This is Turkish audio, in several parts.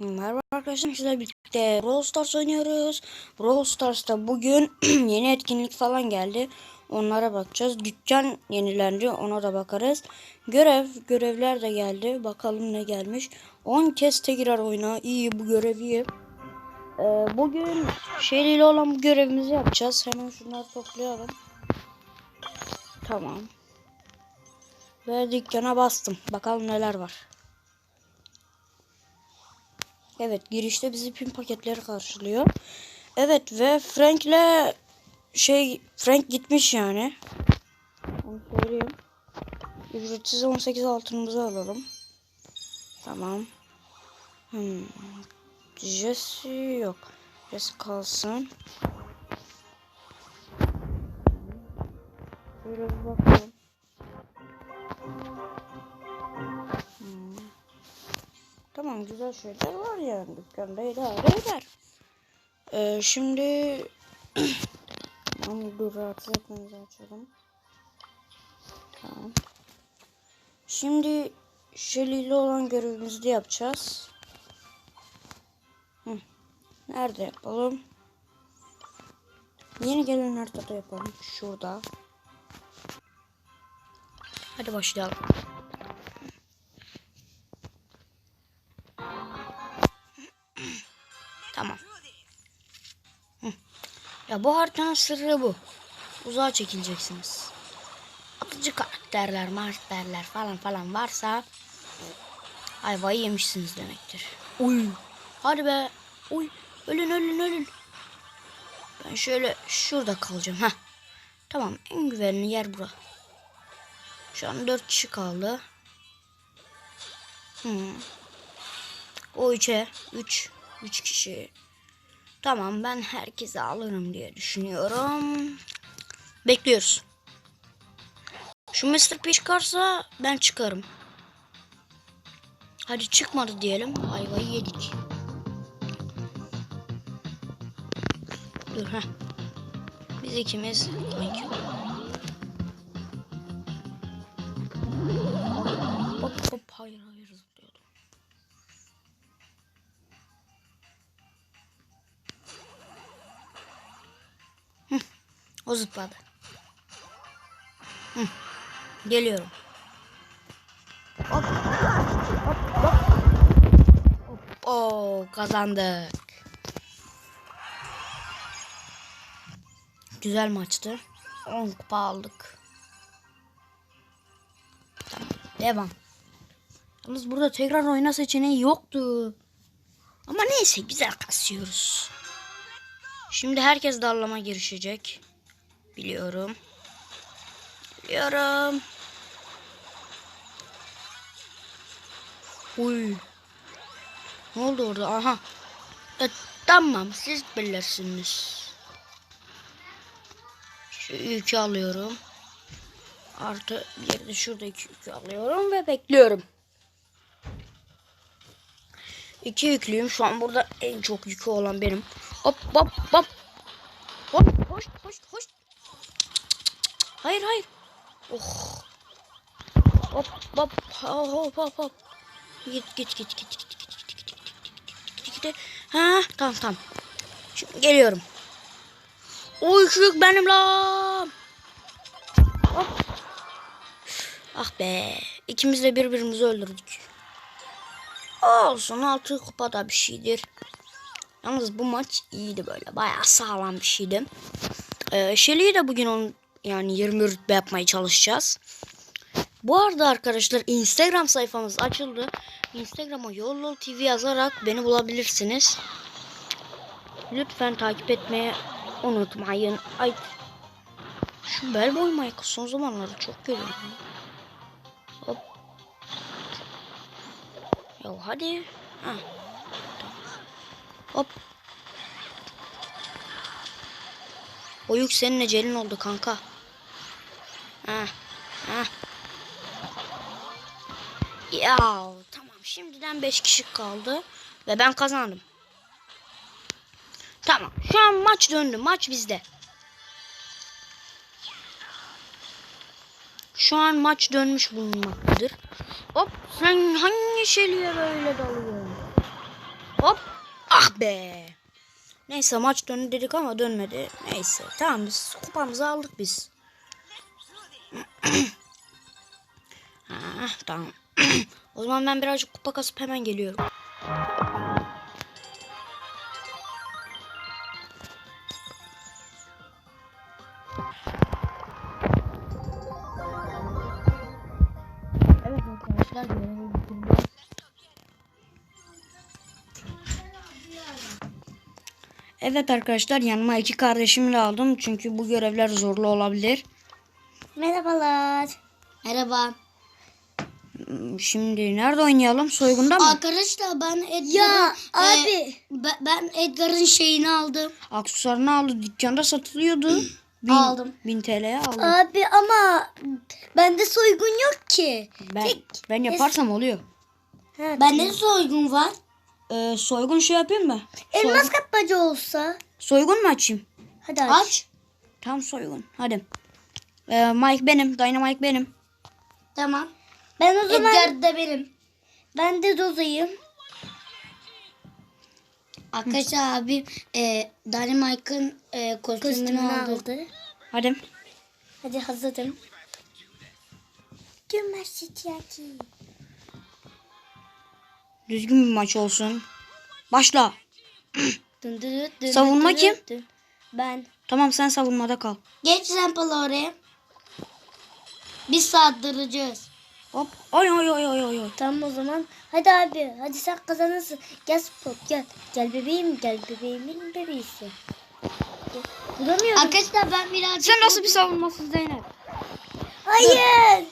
Merhaba arkadaşlar sizlerle birlikte Brawl Stars oynuyoruz. Brawl Stars'ta bugün yeni etkinlik falan geldi. Onlara bakacağız. Dükkan yenilendi ona da bakarız. Görev, görevler de geldi. Bakalım ne gelmiş. 10 kez tekrar oyna. İyi bu görev iyi. Ee, bugün şeyliyle olan bu görevimizi yapacağız. Hemen şunları toplayalım. Tamam. Ve dükkana bastım. Bakalım neler var. Evet girişte bizi pin paketleri karşılıyor. Evet ve Frank'le şey Frank gitmiş yani. Onu söyleyeyim. Ücretsiz 18 altınımızı alalım. Tamam. Hmm. Jesse yok. Jesse kalsın. Şöyle bir bakalım. Tamam güzel şeyler var yani dükkanda idare eder. Ee, şimdi tamam dur rahatsız etmemizi açalım. Tamam. Şimdi Shelly olan görevimizi de yapacağız. Hı. Nerede yapalım? Yeni gelen haritada yapalım. Şurada. Hadi başlayalım. Ya bu haritanın sırrı bu. Uzağa çekileceksiniz. Atıcı karakterler, masterler falan falan varsa ayvayı yemişsiniz demektir. Uy. Hadi be. Uy. Ölün ölün ölün. Ben şöyle şurada kalacağım. ha. Tamam en güvenli yer bura. Şu an dört kişi kaldı. Hmm. O üçe. Üç. Üç kişi. Tamam ben herkese alırım diye düşünüyorum. Bekliyoruz. Şu Mr. P çıkarsa ben çıkarım. Hadi çıkmadı diyelim. Ayvayı yedik. Dur ha. Biz ikimiz. Hop hop hayır hayır O zıpladı. Hı. Geliyorum. Hop. Hop hop. Hop. Oo kazandık. Güzel maçtı. 10 kupa aldık. Tamam. Devam. Yalnız burada tekrar oyna seçeneği yoktu. Ama neyse güzel kasıyoruz. Şimdi herkes darlama girişecek. Biliyorum. Biliyorum. Uy. Ne oldu orada? Aha. E, tamam siz bilirsiniz. Şu yükü alıyorum. Artı bir de şuradaki yükü alıyorum ve bekliyorum. İki yüklüyüm. Şu an burada en çok yükü olan benim. Hop hop hop. Hop hoş hoş hoş. Hayır hayır. Oh. Hop hop hop hop hop. Git git git git git git git git git git git git. Ha tamam tamam. Şimdi geliyorum. O ışık benim lan. Hop. Ah be. İkimiz de birbirimizi öldürdük. Olsun altı kupa da bir şeydir. Yalnız bu maç iyiydi böyle. Bayağı sağlam bir şeydi. Ee, Shelly'i de bugün yani 20 rütbe yapmaya çalışacağız. Bu arada arkadaşlar Instagram sayfamız açıldı. Instagram'a Yollol TV yazarak beni bulabilirsiniz. Lütfen takip etmeye unutmayın. Ay şu bel boy Michael son zamanlarda çok görüyorum. Hop. Ya hadi. Ha. Hop. O yük senin ecelin oldu kanka. Ya tamam şimdiden 5 kişi kaldı ve ben kazandım. Tamam şu an maç döndü maç bizde. Şu an maç dönmüş bulunmaktadır. Hop sen hangi şeyliğe böyle dalıyorsun? Hop. Ah be. Neyse maç döndü dedik ama dönmedi. Neyse tamam biz kupamızı aldık biz. Ha, tamam. o zaman ben birazcık kupa kasıp hemen geliyorum. Evet arkadaşlar. Evet arkadaşlar yanıma iki kardeşimi de aldım. Çünkü bu görevler zorlu olabilir. Merhabalar. Merhaba. Hmm, Şimdi nerede oynayalım? Soygunda mı? Arkadaşlar ben Edgar'ın Ya e, abi. ben, ben Edgar'ın şeyini aldım. Aksesuarını aldı. Dükkanda satılıyordu. Bin, Aldım. 1000 TL'ye aldım. Abi ama bende soygun yok ki. Ben, tek- ben yaparsam oluyor. Ha, Bende de soygun var. Ee, soygun şey yapayım mı? Elmas kapmacı olsa. soygun mu açayım? Hadi aç. Aç. Tam soygun. Hadi. Ee, Mike benim. Dynamite benim. Tamam. Ben o zaman Edgar da benim. ben de Roza'yım. Arkadaşlar abim e, Dynamite'ın e, kostümünü Kostümünü aldı. aldı. Hadi. Hadi hazırım. Gümüşçiyaki. Düzgün bir maç olsun. Başla. Dın dın dın Savunma dın kim? dın. Ben. Tamam sen savunmada kal. Geç Sample oraya. Biz saldıracağız. Hop. Oy oy oy oy oy. Tamam o zaman. Hadi abi. Hadi sen kazanırsın. Gel Spot gel. Gel bebeğim gel bebeğimin bebeğisi. Duramıyorum. Arkadaşlar ben birazcık... Sen nasıl bir savunmasın Zeynep? Hayır.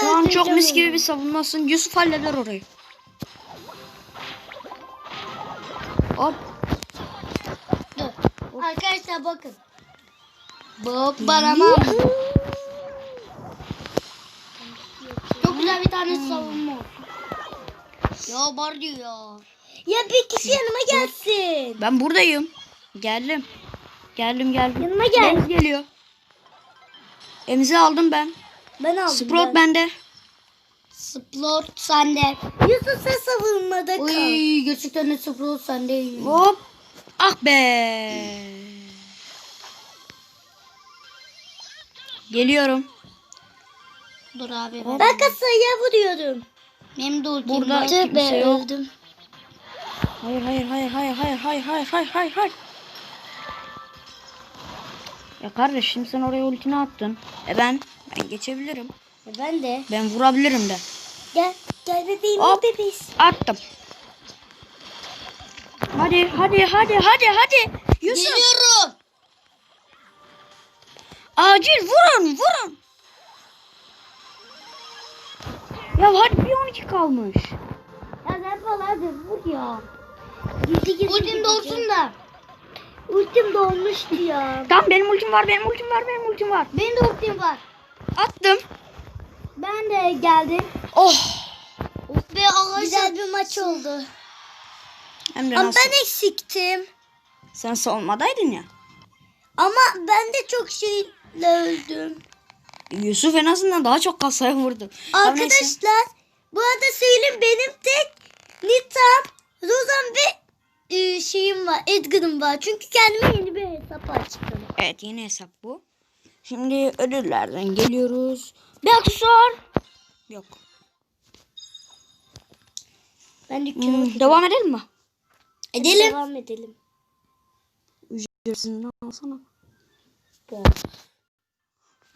Şu an çok mis gibi bir savunmasın. Yusuf halleder orayı. Hop. Dur. Arkadaşlar bakın. Bak bana bak. Çok güzel bir tane savunma olsun. Ya var diyor ya. Ya bir kişi yanıma gelsin. Ben buradayım. Geldim. Geldim geldim. Yanıma gel. Deniz geliyor. Emzi aldım ben. Ben aldım. Sprout ben. bende. Splot sende. Yusuf sen savunmada kal. Uy gerçekten de Splot sende. Hop. Ah be. Geliyorum. Dur abi. Ben kasaya vuruyorum. Benim de ultim Burada var. kimse yok. öldüm. Hayır hayır hayır hayır hayır hayır hayır hayır hayır hayır. Ya kardeşim sen oraya ultini attın. E ben ben geçebilirim. E ben de. Ben vurabilirim de. Gel. Gel bebeğim Hop. bebeğiz. Attım. Hadi hadi hadi hadi hadi. Yusuf. Geliyorum. Acil vurun vurun. Ya hadi bir 12 kalmış. Ya falan hadi vur ya. Gizli gizli Ultim dolsun da. Ultim dolmuştu ya. Tamam benim ultim var benim ultim var benim ultim var. Benim de ultim var. Attım. Ben de geldim. Oh. Of be arkadaşlar. Güzel bir maç oldu. Hem de Ama nasıl? ben eksiktim. Sen savunmadaydın ya. Ama ben de çok şeyle öldüm. Yusuf en azından daha çok kasaya vurdu. Arkadaşlar bu arada söyleyeyim benim tek Nitam, Rozan ve e, şeyim var. Edgar'ım var. Çünkü kendime yeni bir hesap açtım. Evet yeni hesap bu. Şimdi ödüllerden geliyoruz. Bir aksesuar. Yok. Ben dükkanı Hmm, devam edelim mi? Edelim. Devam edelim. Ücretsiz alsana.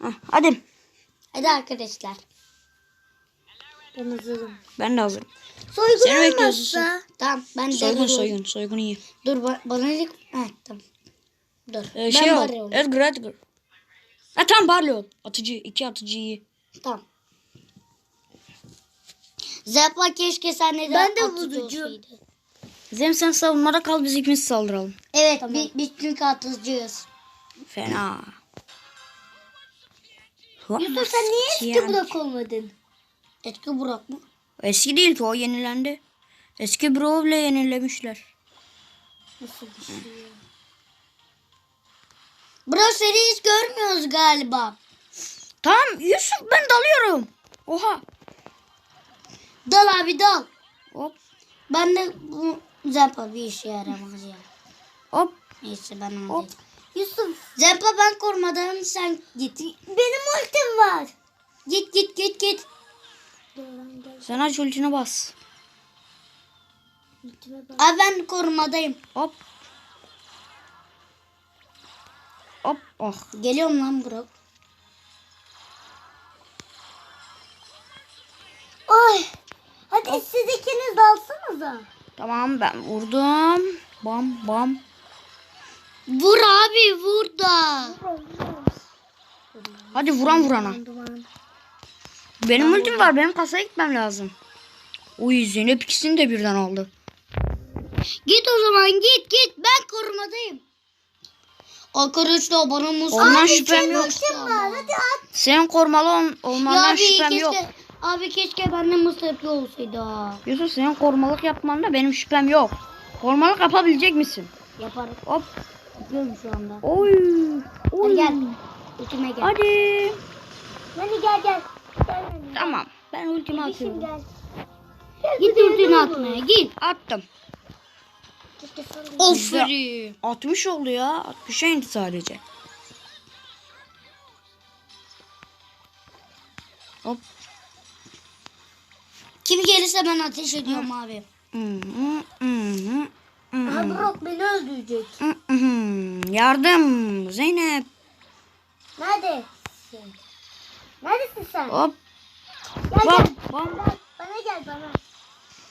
Heh, hadi. Hadi arkadaşlar. Ben hazırım. Ben de hazırım. Soygun Seni bekliyoruz olmazsa. Tamam ben de Soygun soygun. Soygun iyi. Dur ba- bana ne? Ha tamam. Dur. Ee, ben şey ol. varıyorum. Edgar Edgar. Ha tamam Barley ol. Atıcı. iki atıcı iyi. Tamam. Zepla keşke sen de Ben de atıcı vurucu. olsaydı. Zem sen savunmada kal biz ikimiz saldıralım. Evet biz, biz çünkü atıcıyız. Fena. Yusuf sen niye eski blok olmadın? Etki Burak mı? Eski değil ki o yenilendi. Eski Brawl ile yenilemişler. Nasıl bir şey? Burak seni hiç görmüyoruz galiba. Tamam Yusuf ben dalıyorum. Oha. Dal abi dal. Hop. Ben de bu Zempa bir işe yaramaz ya. Hop. Neyse ben onu Hop. değil. Yusuf. Zempa ben korumadan sen git. Benim ultim var. Git git git git. Sen aç ultine bas. Abi ben korumadayım. Hop. Hop. Oh. Geliyorum lan Burak. Oy. Hadi siz ikiniz dalsanıza. Tamam ben vurdum. Bam bam. Vur abi vur da. Hadi vuran vurana. Benim ultim var. Benim kasaya gitmem lazım. Uy Zeynep ikisini de birden aldı. Git o zaman git git ben korumadayım. Arkadaşlar musluk Ondan şüphem yok. Senin korumalı ol- olmandan abi şüphem keşke, yok. abi keşke bende musluk olsaydı. Yusuf senin korumalık yapmanda benim şüphem yok. Korumalık yapabilecek misin? Yaparım. Hop. Yapıyorum şu anda. Oy. Hadi Oy. gel. İçime gel. Hadi. Hadi gel gel. Gel hadi. Tamam. Ben ultimi atıyorum. gel. Git ultini atmaya git. Attım. Aferin. 60 oldu ya. 60'a indi sadece. Hop. Kim gelirse ben ateş ediyorum abi. Hı hı hı, hı. Brock beni öldürecek. Yardım Zeynep. Neredesin? Neredesin sen? Hop. Gel gel. Bam, bam. Bana gel bana.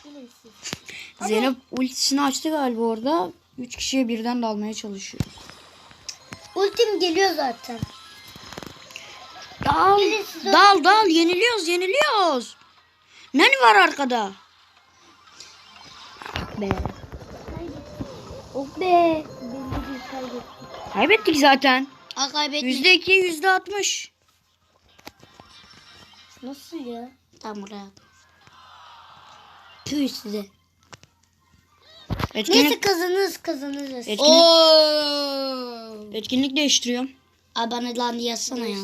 Gelin siz. Zeynep ultisini açtı galiba orada. Üç kişiye birden dalmaya çalışıyor. Ultim geliyor zaten. Dal. Gelin siz Dal dal yeniliyoruz yeniliyoruz. Nani var arkada? Oh be. Kaybettik. Kaybettik zaten. Ha kaybetme. Yüzde iki yüzde altmış. Nasıl ya? Tam buraya. Tüy size. Etkinlik, Neyse kazanırız kazanırız. etkinlik, Oo. etkinlik değiştiriyorum. Abi bana lan diye yapsana ya.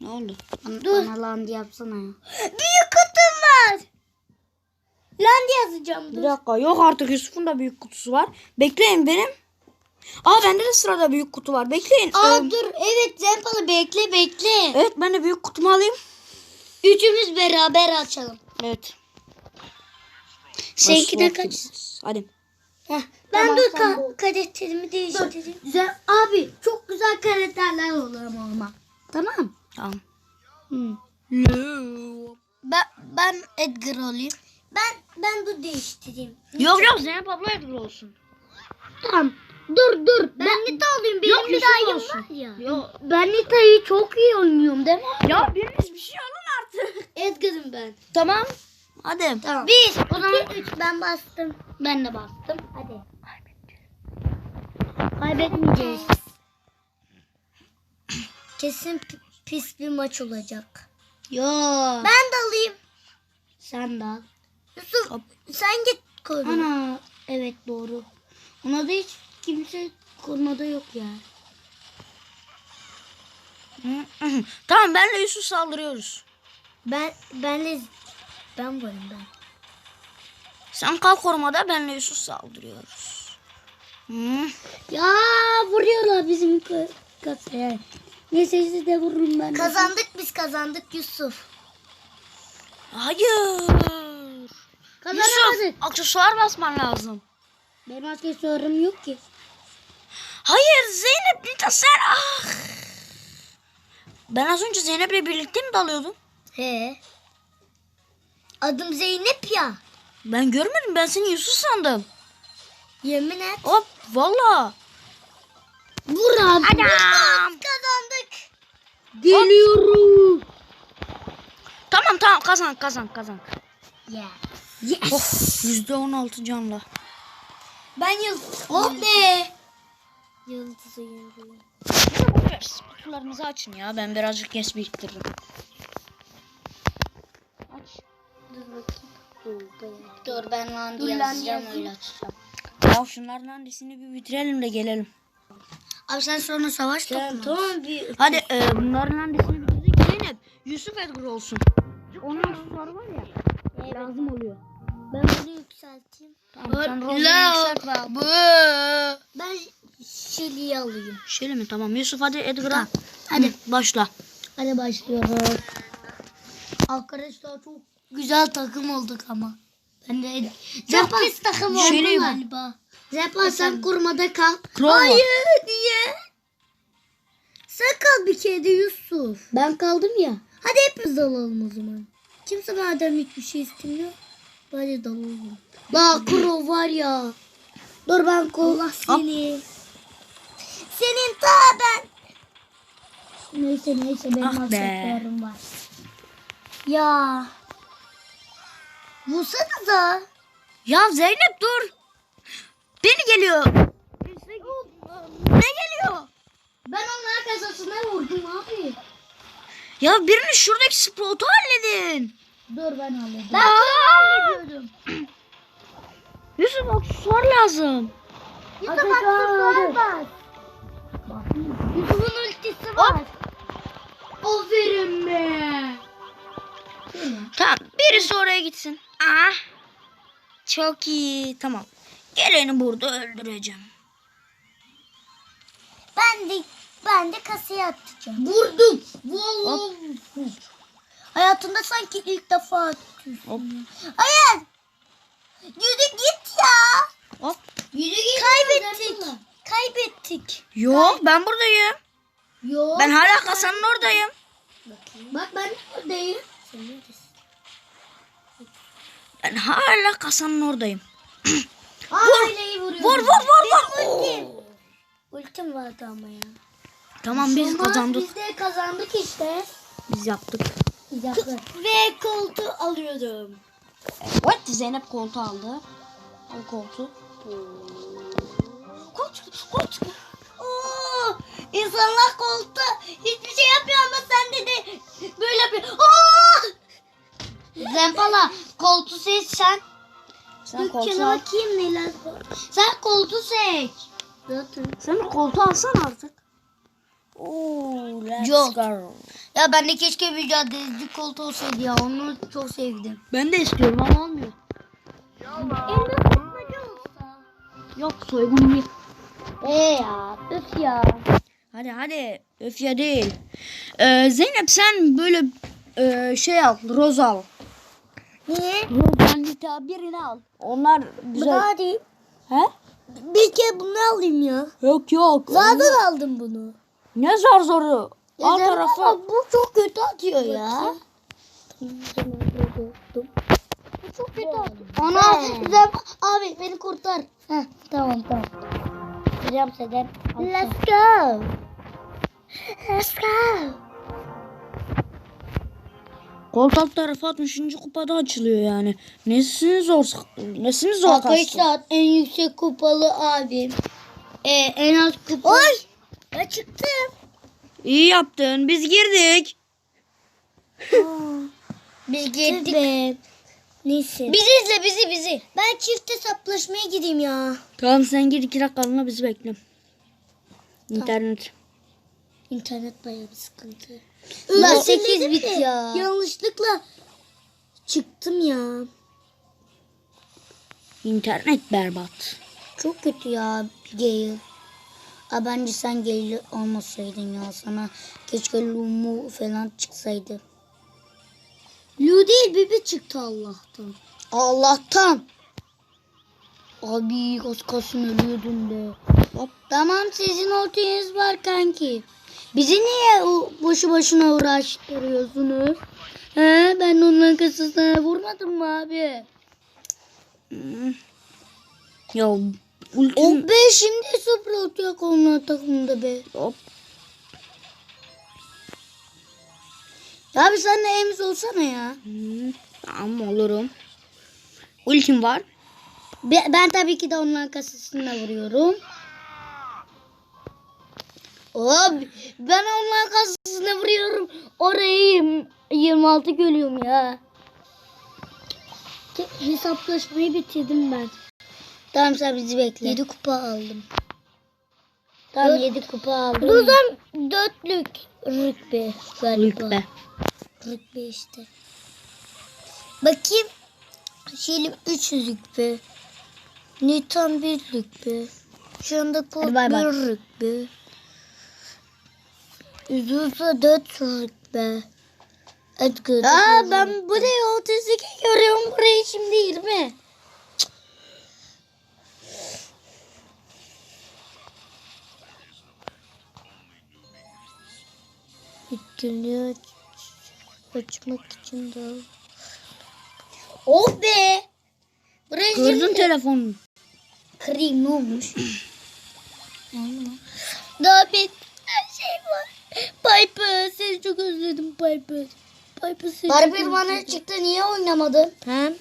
Ne oldu? Bana, Dur. bana lan yapsana ya. Büyük kutum var. Land yazacağım Bir dur. dakika yok artık Yusuf'un da büyük kutusu var. Bekleyin benim. Aa bende de sırada büyük kutu var. Bekleyin. Aa Ee, dur evet Zempalı bekle bekle. evet ben de büyük kutumu alayım. Üçümüz beraber açalım. Evet. Seninki de kaç? Hadi. Heh, ben Tamam, dur sen ka- karakterimi değiştireyim. Güzel abi çok güzel karakterler olur ama. Tamam. Tamam. Hı. Ben ben Edgar olayım. Ben ben dur değiştireyim. Yok yok Zeynep abla Edgar olsun. Tamam. Dur dur. Ben, Nita olayım. Benim Yok, Nita'yım Yusuf var ya. Yok. Ben Nita'yı çok iyi oynuyorum değil mi? Ya biriniz bir şey alın artık. Edgar'ım ben. Tamam. Hadi. Tamam. Bir, O zaman iki, üç ben bastım. ben de bastım. Hadi. Kaybetmeyeceğiz. Kesin pi- pis bir maç olacak. Yo. Ben de alayım. Sen de al. Yusuf sen git koru. Ana. Evet doğru. Ona da hiç kimse korumada yok ya. tamam benle Yusuf saldırıyoruz. Ben benle ben varım ben. Sen kal korumada benle Yusuf saldırıyoruz. Hı. Ya vuruyorlar bizim ka- kafaya. Neyse siz de vurun ben. de. Kazandık biz kazandık Yusuf. Hayır. Yusuf aksesuar basman lazım. Benim aksesuarım yok ki. Hayır Zeynep Nita sen ah. Ben az önce Zeynep'le birlikte mi dalıyordum? He. Adım Zeynep ya. Ben görmedim ben seni Yusuf sandım. Yemin et. Hop valla. Vur abi. Anam. Kazandık. Geliyorum. Tamam tamam kazan kazan kazan. Yeah. Yes. On altı canla. Ben yıldız. Oh be. Yıldızı yıldızı. Kutularınızı açın ya ben birazcık geç biriktiririm. Aç. Dur bakayım. Dur ben lan Dur diye lan yazacağım öyle açacağım. Ya şunların annesini bir bitirelim de gelelim. Abi sen sonra savaş Tamam, tamam bir. Hadi e, bunların annesini bitirdik. Zeynep Yusuf Edgar olsun. Onun aksesuarı var ya. Lazım oluyor. Ben bunu yükselteyim. Tamam, sen yükselt. Bu. Ben Şeli'yi alayım. Şeli mi? Tamam. Yusuf hadi Edgar'a. Tamam. Hadi. Başla. Hadi başlıyoruz. Arkadaşlar çok güzel takım olduk ama. Ben de Ed- Zepa, pis takım oldu galiba. Zepa sen kurmada kal. Kral. Hayır niye? Sen kal bir kere de Yusuf. Ben kaldım ya. Hadi hepimiz alalım o zaman. Kimse madem hiçbir şey istemiyor. Hadi dalalım. La kuro var ya. Dur ben kol. Seni. Senin ta ben. Neyse neyse benim ah hasretlerim var. Ya. Vursanıza. Ya Zeynep dur. Beni geliyor. Ne geliyor? Ben onun arkasına vurdum abi. Ya birini şuradaki spotu halledin. Dur ben alayım. Ben hallediyordum. Yusuf aksesuar lazım. Yusuf aksesuar var. Yusuf'un ultisi var. Aferin be. Tamam birisi oraya gitsin. Ah. Çok iyi. Tamam. Geleni burada öldüreceğim. Ben de ben de kasaya atacağım. Vurdum. Vallahi. Hayatında sanki ilk defa atıyorsun. Hayır. Yürü git ya. Hop. Yürü git. Kaybettik. Kaybettik. Kaybettik. Yok ben buradayım. Yok. Ben hala kasanın oradayım. Bakayım. Bak ben de Ben hala kasanın oradayım. Vur. vur vur vur vur. Ultim. Ultim vardı ama ya. Tamam biz Sonra kazandık. Biz de kazandık işte. Biz yaptık. K- ve koltuğu alıyorum. What? Zeynep koltuğu aldı. Al koltuğu. Koltuk, koltuk. Oo, insanlar koltuğu hiçbir şey yapmıyor ama sen dedi böyle yapıyor. Oo! Zempala koltuğu seç sen. Sen koltuğu Dükkana al. bakayım neler var. Sen koltuğu seç. Zaten. Sen koltuğu alsan artık. Oo, Ya ben de keşke bir mücadeleci koltuğu olsaydı ya. Onu çok sevdim. Ben de istiyorum ama almıyor. Yok soygun değil. Eee ya öf ya. Hadi hadi öf ya değil. Ee, Zeynep sen böyle e, şey al roz al. Niye? Rozdan GTA birini al. Onlar güzel. Bunu alayım. He? Bir kere bunu alayım ya. Yok yok. Zaten onu... aldım bunu. Ne zar zoru? Ya Alt tarafı. Bu çok kötü atıyor ya. Bu çok kötü atıyor. Ana Zem abi beni kurtar. Heh, tamam tamam. Giriyorum Sedem. Let's go. Let's go. Koltak tarafı 60. kupada açılıyor yani. Nesini zor nesini zor kastın? Arkadaşlar en yüksek kupalı abim. Ee, en az kupalı. Oy! ben. İyi yaptın. Biz girdik. Biz girdik. Evet. Neyse. Bizi izle bizi bizi. Ben çifte saplaşmaya gideyim ya. Tamam sen gir iki dakikalığına bizi bekle. İnternet. İnternet bayağı bir sıkıntı. Ulan 8 bit ya. Yanlışlıkla çıktım ya. İnternet berbat. Çok kötü ya Gale. A bence sen geli olmasaydın ya sana. Keşke Lumu falan çıksaydı. Lu değil Bibi çıktı Allah'tan. Allah'tan. Abi kaskasın ölüyordun be. Hop. Tamam sizin ortağınız var kanki. Bizi niye o boşu boşuna uğraştırıyorsunuz? He, ben onun kasasına vurmadım mı abi? Hmm. Ya Ultim... Oh be şimdi sıfır atıyor onlar takımda be. Hop. Ya bir sen de Ems olsana ya. Hmm, tamam olurum. Ultim var. Be ben tabii ki de onun arkasına vuruyorum. Oh, ben onun arkasına vuruyorum. Orayı 26 görüyorum ya. Hesaplaşmayı bitirdim ben. Tamam sen bizi bekle. 7 kupa aldım. Tamam 7 kupa aldım. Luzon dörtlük. Rükbe galiba. Rükbe. Rükbe işte. Bakayım. Şeyim 3 rükbe. Newton 1 rükbe. Şu anda kod 1 rükbe. Üzülse 4 rükbe. Edgar. Aa ben buraya 32 görüyorum. Buraya şimdi 20. Aç- açmak için de Oh be! Buraya Gördün telefonu. kırayım ne olmuş? Daha bir şey var. Piper seni çok özledim Piper. Piper seni Piper bana çıktı niye oynamadın? He?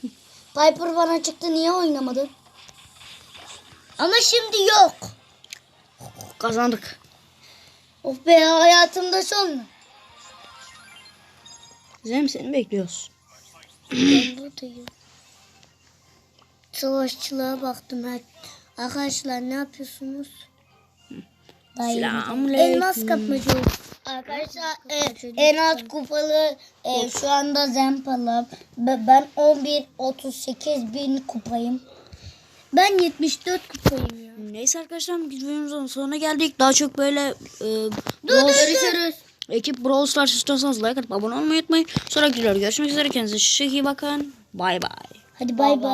Piper bana çıktı niye oynamadın? Ama şimdi yok. Kazandık. Of be hayatımda son. Zem seni bekliyoruz. Ben buradayım. Savaşçılığa baktım. her- Arkadaşlar ne yapıyorsunuz? Selamünaleyküm. Elmas kapmacı. Arkadaşlar e, en az kupalı e, şu anda Zempal'ım. Be- Ben 11 38 bin kupayım. Ben 74 kupayım ya. Neyse arkadaşlar videomuzun sonuna geldik. Daha çok böyle e, Dur Brawl- görüşürüz. Ekip Brawl Stars istiyorsanız like atıp abone olmayı unutmayın. Sonraki videoda görüşmek üzere. Kendinize çok iyi bakın. Bay bay. Hadi bay bay.